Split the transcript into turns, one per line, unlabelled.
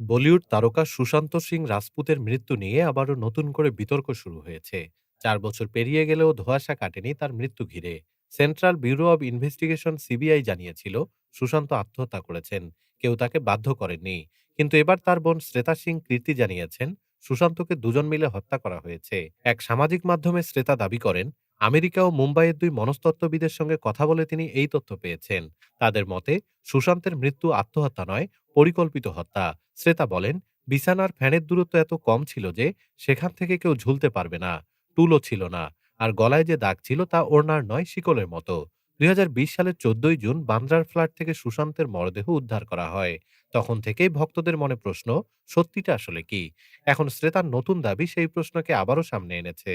বলিউড তারকা সুশান্ত সিং রাজপুতের মৃত্যু নিয়ে আবারও নতুন করে বিতর্ক শুরু হয়েছে। চার বছর পেরিয়ে গেলেও ধোঁয়াশা কাটেনি তার মৃত্যু ঘিরে। Central bureau of investigation CBI জানিয়েছিল, সুশান্ত আত্মহত্যা করেছেন। কেউ তাকে বাধ্য করেননি। কিন্তু এবার তার বোন শ্রেতা সিং কীর্তি জানিয়েছেন, সুশান্তকে দুজন মিলে হত্যা করা হয়েছে। এক সামাজিক মাধ্যমে শ্রেতা দাবি করেন আমেরিকা ও মুম্বাইয়ের দুই মনস্তত্ত্ববিদের সঙ্গে কথা বলে তিনি এই তথ্য পেয়েছেন। তাদের মতে, সুশান্তের মৃত্যু আত্মহত্যা নয়, পরিকল্পিত হত্যা। শ্রেতা বলেন, বিছানার ফ্যানের দূরত্ব এত কম ছিল যে, সেখান থেকে কেউ ঝুলতে পারবে না, টুলও ছিল না। আর গলায় যে দাগ ছিল তা ওড়নার নয়, শিকলের মতো। দুই হাজার বিশ সালের চোদ্দই জুন বান্দ্রার ফ্ল্যাট থেকে সুশান্তের মরদেহ উদ্ধার করা হয়। তখন থেকেই ভক্তদের মনে প্রশ্ন, সত্যিটা আসলে কি? এখন শ্রেতার নতুন দাবি সেই প্রশ্নকে আবারও সামনে এনেছে।